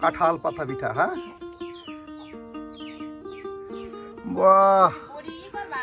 কাঁঠাল পাতা পিঠা হ্যাঁ? বাহ!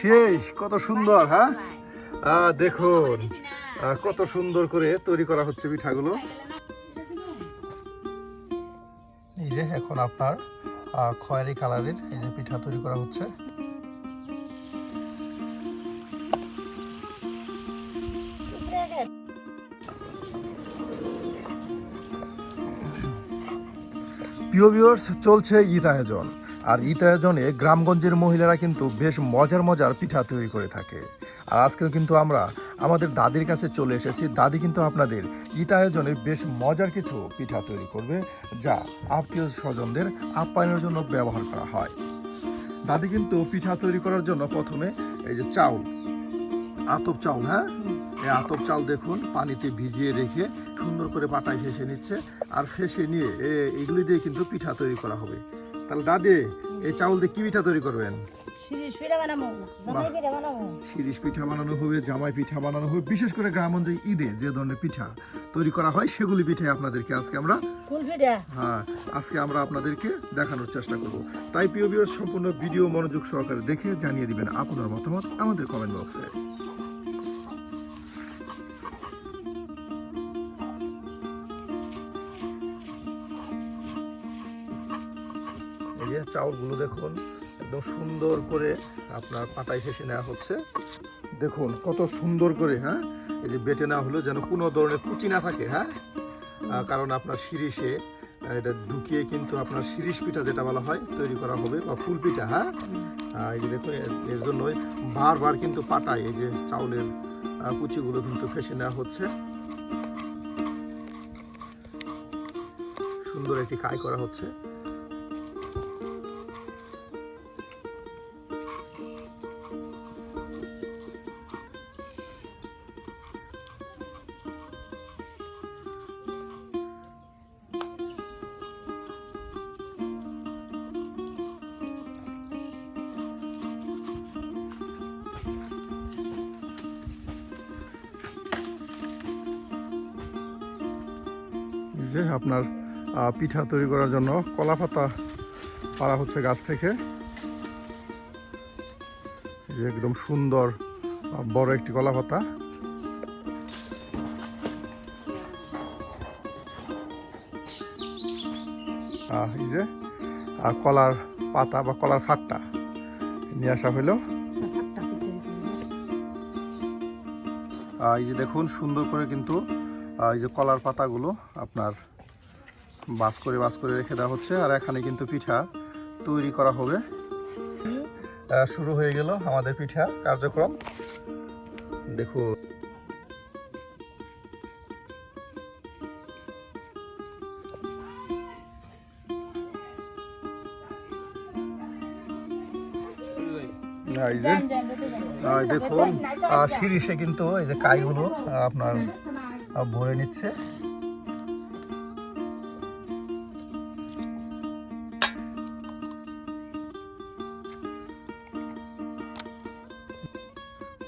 সেই, কত সুন্দর হ্যাঁ? দেখুন কত সুন্দর করে তৈরি করা হচ্ছে পিঠাগুলো। এই যে, এখন আপনার খয়েরি কালারের এই যে পিঠা তৈরি করা হচ্ছে। প্রিয় ভিউয়ার্স চলছে ঈদ আয়োজন। আর ঈদ আয়োজনে গ্রামগঞ্জের মহিলারা কিন্তু বেশ মজার মজার পিঠা তৈরি করে থাকে। আর আজকেও কিন্তু আমরা আমাদের দাদির কাছে চলে এসেছি। দাদি কিন্তু আপনাদের ঈদ আয়োজনে বেশ মজার কিছু পিঠা তৈরি করবে, যা আত্মীয় স্বজনদের আপ্যায়নের জন্য ব্যবহার করা হয়। দাদি কিন্তু পিঠা তৈরি করার জন্য প্রথমে এই যে চাউল, আতপ চাউল হ্যাঁ? এই আতপ চাল দেখুন পানিতে ভিজিয়ে রেখে সুন্দর করে পাটায় ফেসে নিচ্ছে। আর ফেসে নিয়ে এগুলি দিয়ে কিন্তু পিঠা তৈরি করা হবে। তাহলে দাদি এই চাউল দিয়ে কি পিঠা তৈরি করবেন? শিরিষ পিঠা পিঠা পিঠা বানানো হবে জামাই পিঠা বানানো হবে বিশেষ করে গ্রামগঞ্জে ঈদে যে ধরনের পিঠা তৈরি করা হয় সেগুলি পিঠাই আপনাদেরকে আজকে আমরা হ্যাঁ আজকে আমরা আপনাদেরকে দেখানোর চেষ্টা করব। তাই প্রিয় বিয়র সম্পূর্ণ ভিডিও মনোযোগ সহকারে দেখে জানিয়ে দিবেন আপনার মতামত আমাদের কমেন্ট বক্সে চাউলগুলো দেখুন, একদম সুন্দর করে আপনার পাটায় ফেসে নেওয়া হচ্ছে। দেখুন, কত সুন্দর করে হ্যাঁ? এই যে বেটে নেওয়া হলো যেন কোনো ধরনের কুচি না থাকে হ্যাঁ? কারণ আপনার শিরিষে এটা ঢুকিয়ে কিন্তু আপনার শিরিষ পিঠা যেটা বলা হয়, তৈরি করা হবে, বা ফুল পিঠা হ্যাঁ? এই যে দেখুন, এর- জন্যই বারবার কিন্তু পাটায় এই যে চাউলের কুচিগুলো কিন্তু ফেসে নেওয়া হচ্ছে। সুন্দর একটি কাই করা হচ্ছে। যে আপনার পিঠা তৈরি করার জন্য কলা পাতা পাড়া হচ্ছে গাছ থেকে। যে একদম সুন্দর বড় একটি কলা পাতা। এই যে কলার পাতা বা কলার ফাটটা নিয়ে আসা হলো। ফাটটা এই যে দেখুন সুন্দর করে কিন্তু এই যে কলার পাতাগুলো আপনার বাস করে বাস করে রেখে দেওয়া হচ্ছে। আর এখানে কিন্তু পিঠা তৈরি করা হবে। শুরু হয়ে গেল আমাদের পিঠা কার্যক্রম। দেখুন। এই যে দেখুন শিরিষে কিন্তু এই যে কাইগুলো আপনার ভরে নিচ্ছে।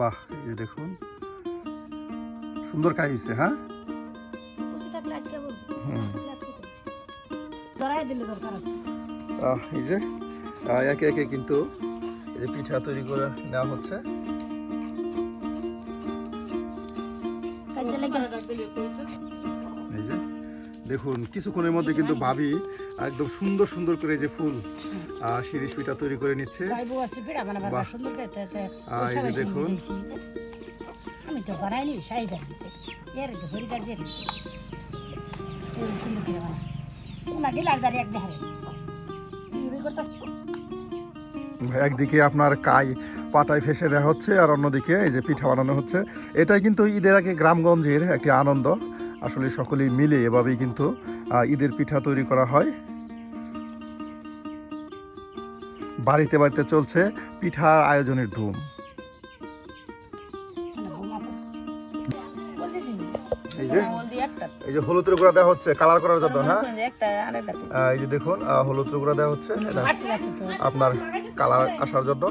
বাহ এই দেখুন। সুন্দর কাই হয়েছে হ্যাঁ? এই যে একে একে কিন্তু এই যে পিঠা তৈরি করে নেওয়া হচ্ছে। দেখুন কিছুক্ষণের মধ্যে কিন্তু ভাবি একদম সুন্দর সুন্দর করে এই যে ফুল আহ, পিঠা তৈরি করে নিচ্ছে। দেখুন। আমি তো বানাইনি সাইজ এর তো হরি সুন্দর করে বানাই উনা এক দেখারে একদিকে আপনার কাই পাটায় ফেসে দেওয়া হচ্ছে আর অন্যদিকে এই যে পিঠা বানানো হচ্ছে। এটাই কিন্তু ঈদের আগে গ্রামগঞ্জের একটি আনন্দ। আসলে সকলেই মিলে এভাবেই কিন্তু ঈদের পিঠা তৈরি করা হয়। বাড়িতে বাড়িতে চলছে পিঠার আয়োজনের ধুম। এই যে এই যে হলুদের গুঁড়া দেওয়া হচ্ছে কালার করার জন্য হ্যাঁ? এই যে দেখুন আহ, হলুদের গুঁড়া দেওয়া হচ্ছে আপনার কালার আসার জন্য।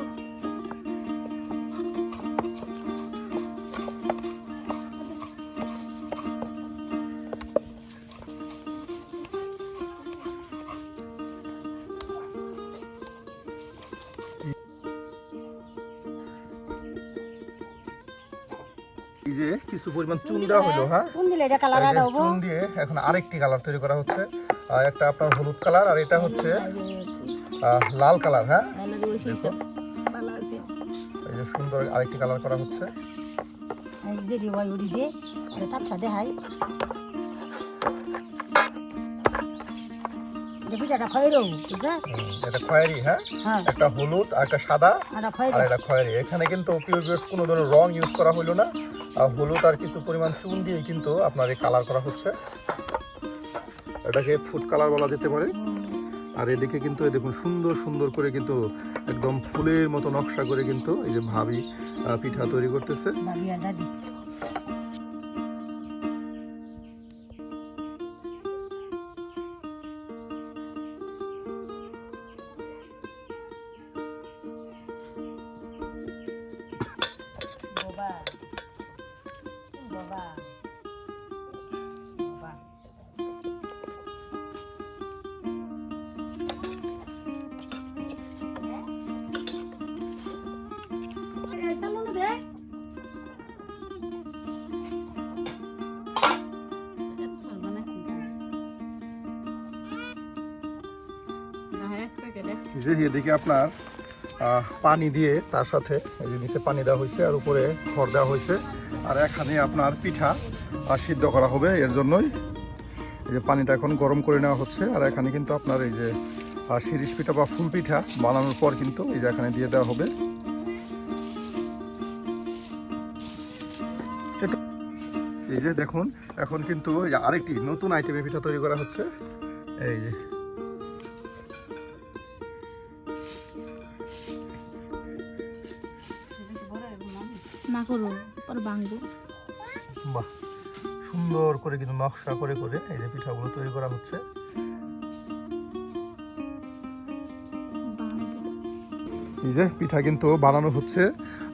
পরিমাণ চুন দেওয়া হলো হ্যাঁ? কোন দিলে এটা কালার এই চুন দিয়ে এখন আরেকটি কালার তৈরি করা হচ্ছে। আর একটা আপনার হলুদ কালার আর এটা হচ্ছে লাল কালার হ্যাঁ? এই যে সুন্দর আরেকটি কালার করা হচ্ছে। এটা খয়ের হ্যাঁ? হ্যাঁ। একটা হলুদ আর একটা সাদা। আর এটা খয়েরি। এখানে কিন্তু পিওর কোনো ধরনের রং ইউজ করা হলো না। হলুদ আর কিছু পরিমাণ চুন দিয়ে কিন্তু আপনার এই কালার করা হচ্ছে। এটাকে ফুড কালার বলা যেতে পারে। আর এদিকে কিন্তু দেখুন, সুন্দর সুন্দর করে কিন্তু একদম ফুলের মতো নকশা করে কিন্তু এই যে ভাবি পিঠা তৈরি করতেছে। যে এদিকে আপনার পানি দিয়ে তার সাথে এই যে নিচে পানি দেওয়া হয়েছে আর উপরে খড় দেওয়া হয়েছে। আর এখানে আপনার পিঠা সিদ্ধ করা হবে এর জন্যই। এই যে পানিটা এখন গরম করে নেওয়া হচ্ছে। আর এখানে কিন্তু আপনার এই যে শিরিষ পিঠা বা ফুল পিঠা বানানোর পর কিন্তু এই যে এখানে দিয়ে দেওয়া হবে। এই যে দেখুন, এখন কিন্তু আরেকটি নতুন আইটেমের পিঠা তৈরি করা হচ্ছে। এই যে করো বাহ, সুন্দর করে কিন্তু নকশা করে করে এই যে পিঠাগুলো তৈরি করা হচ্ছে। এই যে পিঠা কিন্তু বানানো হচ্ছে,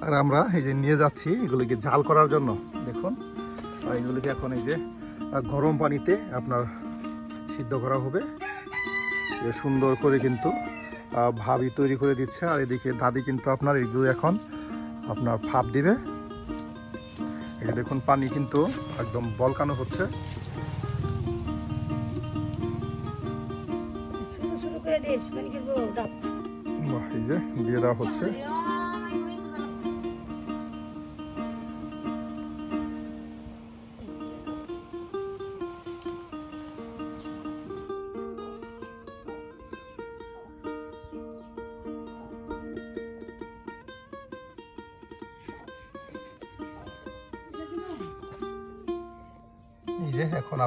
আর আমরা এই যে নিয়ে যাচ্ছি এগুলিকে ঝাল করার জন্য। দেখুন, আর এগুলিকে এখন এই যে গরম পানিতে আপনার সিদ্ধ করা হবে। এ সুন্দর করে কিন্তু ভাবি তৈরি করে দিচ্ছে, আর এদিকে দাদি কিন্তু আপনার এগুলো এখন আপনার ভাপ দিবে। এই যে দেখুন পানি কিন্তু একদম বলকানো হচ্ছে। এই যে দিয়ে দেওয়া হচ্ছে।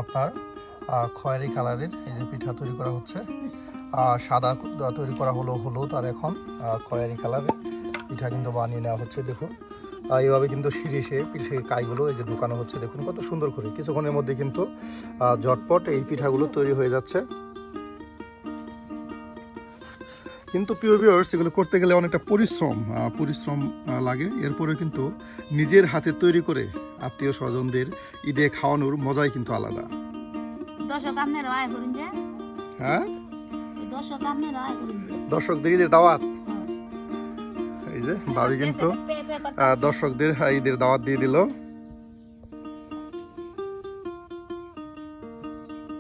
আপনার খয়েরি কালারের এই যে পিঠা তৈরি করা হচ্ছে। সাদা তৈরি করা হলো হলুদ আর এখন খয়েরি কালারের পিঠা কিন্তু বানিয়ে নেওয়া হচ্ছে, দেখুন। এইভাবে কিন্তু শিরিষে পিঠে কাইগুলো এই যে ঢুকানো হচ্ছে, দেখুন কত সুন্দর করে। কিছুক্ষণের মধ্যে কিন্তু ঝটপট এই পিঠাগুলো তৈরি হয়ে যাচ্ছে। কিন্তু পিওর ভিউয়ার্স এগুলো করতে গেলে অনেকটা পরিশ্রম পরিশ্রম লাগে। এরপরে কিন্তু নিজের হাতে তৈরি করে আত্মীয় স্বজনদের ঈদে খাওয়ানোর মজাই কিন্তু আলাদা। দর্শক আপনারা আয় করুন যে। হ্যাঁ? দর্শক আপনারা আয় করুন দর্শকদের ঈদের দাওয়াত? এই যে ভাবি কিন্তু দর্শকদের আহ, ঈদের দাওয়াত দিয়ে দিল।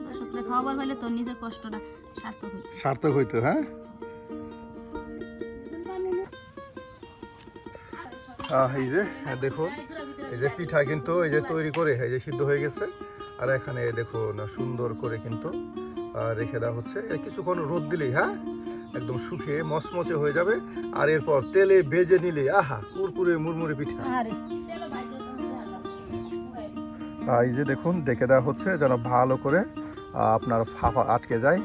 দর্শকরা খাবার হইলে তো নিজের কষ্টটা সার্থক হইতো। সার্থক হইতো হ্যাঁ? এই যে হ্যাঁ, দেখুন এই যে পিঠা কিন্তু এই যে তৈরি করে এই যে সিদ্ধ হয়ে গেছে। আর এখানে দেখুন সুন্দর করে কিন্তু রেখে দেওয়া হচ্ছে। কিছুক্ষণ রোদ দিলেই হ্যাঁ একদম শুকিয়ে মচমচে হয়ে যাবে। আর এরপর তেলে বেজে নিলে আহা কুরকুরে মুরমুরে পিঠা। আরে। এই যে দেখুন ডেকে দেওয়া হচ্ছে যেন ভালো করে আপনার ফাফা আটকে যায়।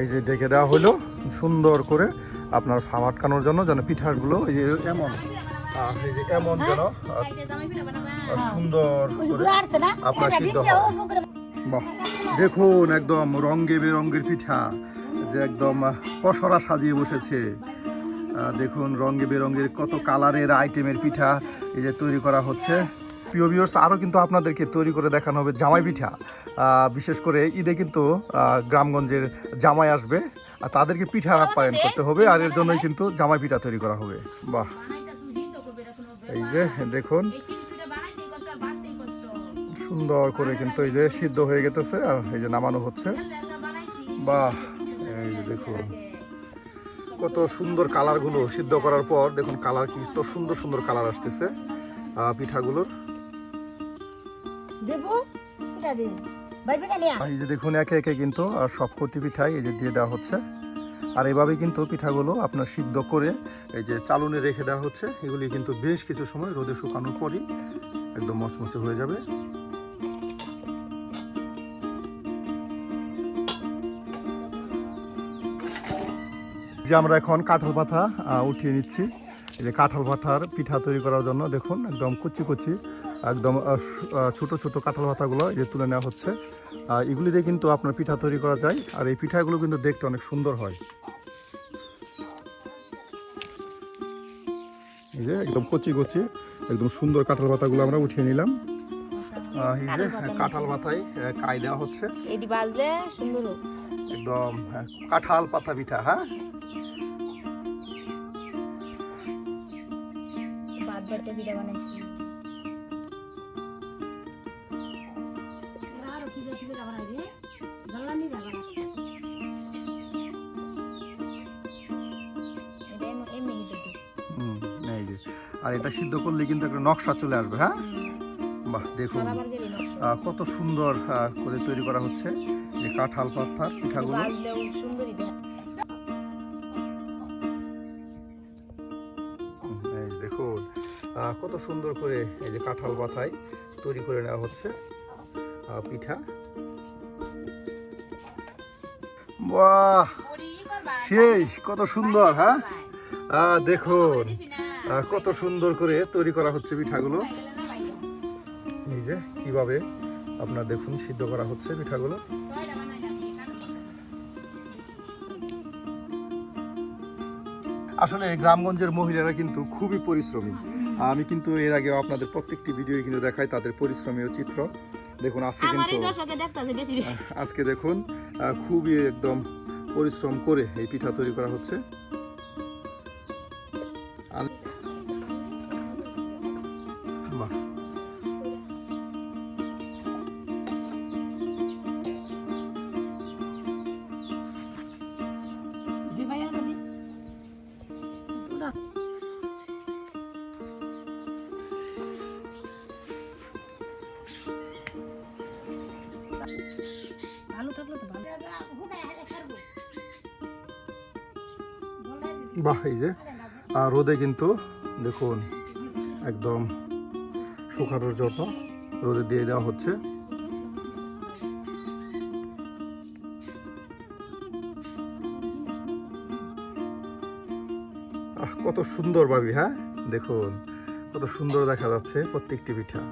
এই যে ডেকে দেওয়া হলো সুন্দর করে আপনার ফাফ আটকানোর জন্য যেন পিঠাগুলো এই যে এমন এই যে এমন যেন আহ, আহ, সুন্দর আপনার সিদ্ধ হয়। বাহ দেখুন একদম রঙ্গে বেরঙ্গের পিঠা যে একদম পসরা সাজিয়ে বসেছে। দেখুন রঙ্গে বেরঙ্গের কত কালারের আইটেমের পিঠা এই যে তৈরি করা হচ্ছে। প্রিয় ভিউয়ার্স আরও কিন্তু আপনাদেরকে তৈরি করে দেখানো হবে জামাই পিঠা। বিশেষ করে ঈদে কিন্তু গ্রামগঞ্জের জামাই আসবে, আর তাদেরকে পিঠা আপ্যায়ন করতে হবে, আর এর জন্যই কিন্তু জামাই পিঠা তৈরি করা হবে। বাহ। এই যে, দেখুন। সুন্দর করে কিন্তু এই যে সিদ্ধ হয়ে গেতেছে, আর এই যে নামানো হচ্ছে। বাহ, এই যে দেখুন। কত সুন্দর কালারগুলো সিদ্ধ করার পর, দেখুন কালার কি, তো সুন্দর সুন্দর কালার আসতেছে পিঠাগুলোর। দেখুন, একে একে কিন্তু, আর সব কটি পিঠাই এই যে দিয়ে দেওয়া হচ্ছে। আর এভাবে কিন্তু পিঠাগুলো আপনার সিদ্ধ করে এই যে চালনে রেখে দেওয়া হচ্ছে। এগুলি কিন্তু বেশ কিছু সময় রোদে শুকানোর পরই একদম মচমচে হয়ে যাবে। যে আমরা এখন কাঁঠাল পাতা উঠিয়ে নিচ্ছি। এই যে কাঁঠাল পাতার পিঠা তৈরি করার জন্য দেখুন, একদম কুচি কুচি একদম ছোট ছোট কাঁঠাল পাতাগুলো যে তুলে নেওয়া হচ্ছে। এগুলি দিয়ে কিন্তু আপনার পিঠা তৈরি করা যায়। আর এই পিঠাগুলো কিন্তু দেখতে অনেক সুন্দর হয়। এই যে একদম কচি কচি একদম সুন্দর কাঁঠাল পাতাগুলো আমরা উঠিয়ে নিলাম। এই যে কাঁঠাল পাতায়। কাই দেওয়া হচ্ছে। এটি বাজলে সুন্দর একদম হ্যাঁ, কাঁঠাল পাতা পিঠা হ্যাঁ। বাদ পিঠা বানাইছি। আর এটা সিদ্ধ করলে কিন্তু একটা নকশা চলে আসবে হ্যাঁ? বাহ দেখুন। কত সুন্দর করে তৈরি করা হচ্ছে যে কাঁঠাল পাতার পিঠাগুলো। দেখুন কত সুন্দর করে এই যে কাঁঠাল পাথায় তৈরি করে নেওয়া হচ্ছে পিঠা। বাহ! সেই কত সুন্দর হ্যাঁ? দেখুন। কত সুন্দর করে তৈরি করা হচ্ছে পিঠাগুলো। এই যে কীভাবে আপনার দেখুন সিদ্ধ করা হচ্ছে পিঠাগুলো। আসলে গ্রামগঞ্জের মহিলারা কিন্তু খুবই পরিশ্রমী। আমি কিন্তু এর আগে আপনাদের প্রত্যেকটি ভিডিও কিন্তু দেখাই তাদের পরিশ্রমীয় চিত্র। দেখুন আজকে কিন্তু আজকে দেখুন খুবই একদম পরিশ্রম করে এই পিঠা তৈরি করা হচ্ছে। বাহ, বাহ এই যে। আর রোদে কিন্তু দেখুন একদম শুকানোর জন্য রোদে দিয়ে দেওয়া হচ্ছে। কত সুন্দর ভাবি হ্যাঁ? দেখুন, কত সুন্দর দেখা যাচ্ছে প্রত্যেকটি পিঠা।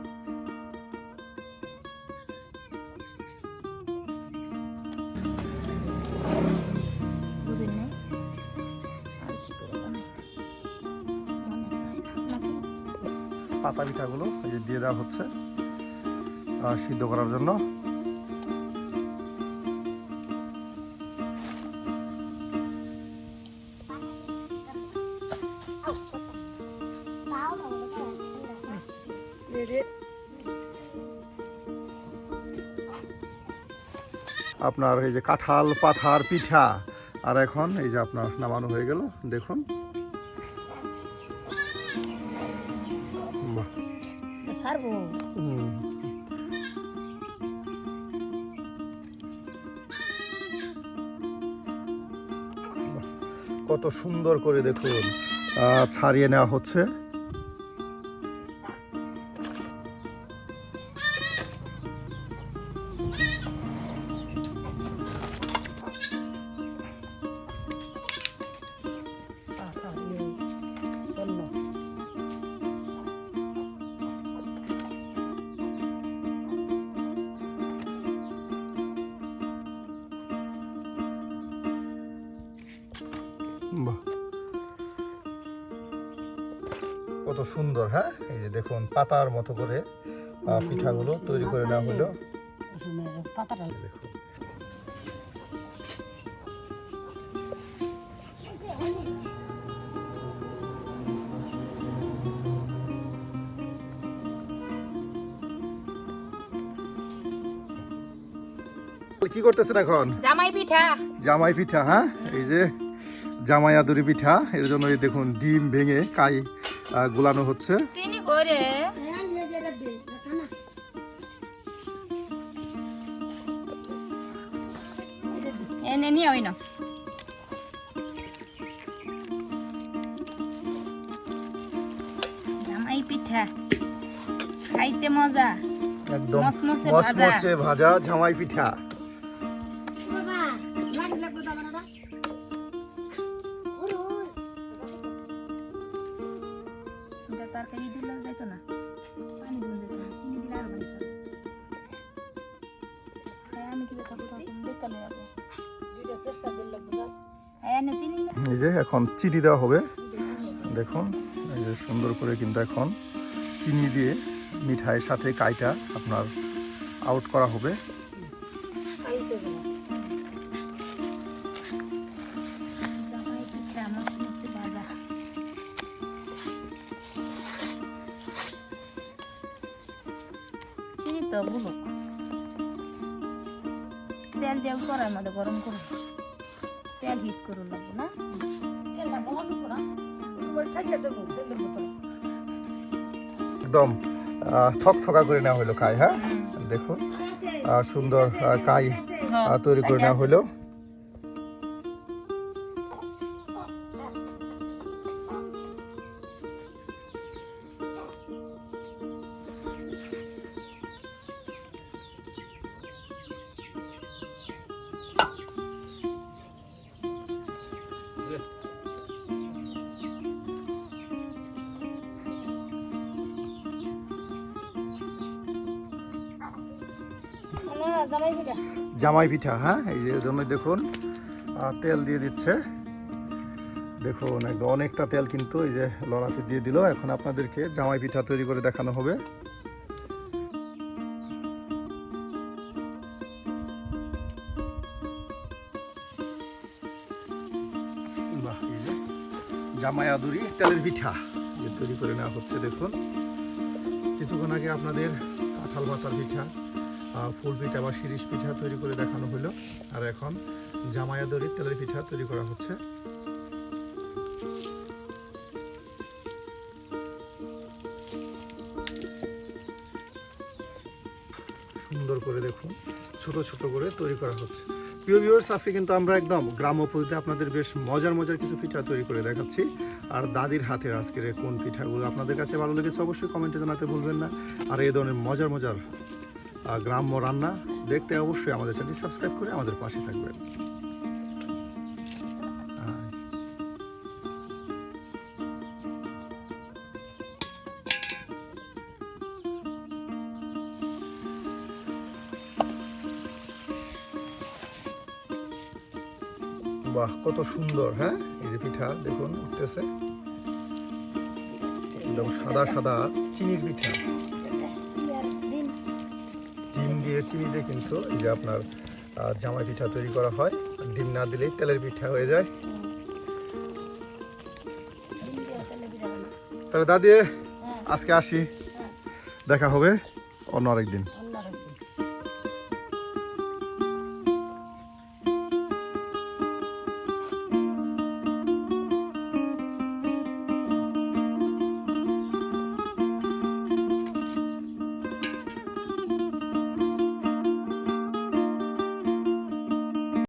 পাতা পিঠাগুলো দিয়ে দেওয়া হচ্ছে সিদ্ধ করার জন্য। আপনার এই যে কাঁঠাল পাথার পিঠা, আর এখন এই যে আপনার নামানো হয়ে গেল, দেখুন। কত সুন্দর করে দেখুন ছাড়িয়ে নেওয়া হচ্ছে। সুন্দর হ্যাঁ? এই যে দেখুন পাতার মতো করে পিঠাগুলো তৈরি করে নেওয়া হলো। কি করতেছেন এখন? জামাই পিঠা। জামাই পিঠা হ্যাঁ? এই যে জামাই আদুরি পিঠা এর জন্য দেখুন ডিম ভেঙে কাই গুলানো হচ্ছে। এনে নিয়ে ওই না। জামাই পিঠা। খাইতে মজা। একদম। মচমচে ভাজা জামাই পিঠা। চিনি দেওয়া হবে। দেখুন, এই যে সুন্দর করে কিন্তু এখন চিনি দিয়ে মিঠাইয়ের সাথে কাইটা আপনার আউট করা হবে। তেল দিয়ে করার মধ্যে গরম করুন তেল হিট করুন না। একদম ঠক ঠকা করে নেওয়া হলো কাই হ্যাঁ? দেখুন সুন্দর কাই তৈরি করে নেওয়া হলো। জামাই পিঠা। হ্যাঁ? এই জন্য দেখুন তেল দিয়ে দিচ্ছে। দেখুন একদম অনেকটা তেল কিন্তু এই যে লড়াতে দিয়ে দিল। এখন আপনাদেরকে জামাই পিঠা তৈরি করে দেখানো হবে। জামাই আদুরি তেলের পিঠা তৈরি করে নেওয়া হচ্ছে, দেখুন। কিছুক্ষণ আগে আপনাদের কাঁঠাল পাতার পিঠা। ফুল পিঠা বা শিরিষ পিঠা তৈরি করে দেখানো হলো। আর এখন জামায়াদরি তেলের পিঠা তৈরি করা হচ্ছে। সুন্দর করে দেখুন, ছোট ছোট করে তৈরি করা হচ্ছে। প্রিয় ভিউয়ার্স আজকে কিন্তু আমরা একদম গ্রাম্য পদ্ধতিতে আপনাদের বেশ মজার মজার কিছু পিঠা তৈরি করে দেখাচ্ছি। আর দাদির হাতের আজকের কোন পিঠাগুলো আপনাদের কাছে ভালো লেগেছে অবশ্যই কমেন্টে জানাতে ভুলবেন না। আর এই ধরনের মজার মজার গ্রাম্য রান্না দেখতে অবশ্যই আমাদের চ্যানেলটি সাবস্ক্রাইব করে আমাদের পাশে থাকবেন। বাহ, কত সুন্দর হ্যাঁ? এই যে পিঠা, দেখুন, উঠতেছে। সাদা সাদা চিনির পিঠা। চিনি দিয়ে কিন্তু এই যে আপনার জামাই পিঠা তৈরি করা হয়। ডিম না দিলেই তেলের পিঠা হয়ে যায়। তাহলে দাদি আজকে আসি। দেখা হবে অন্য আরেকদিন।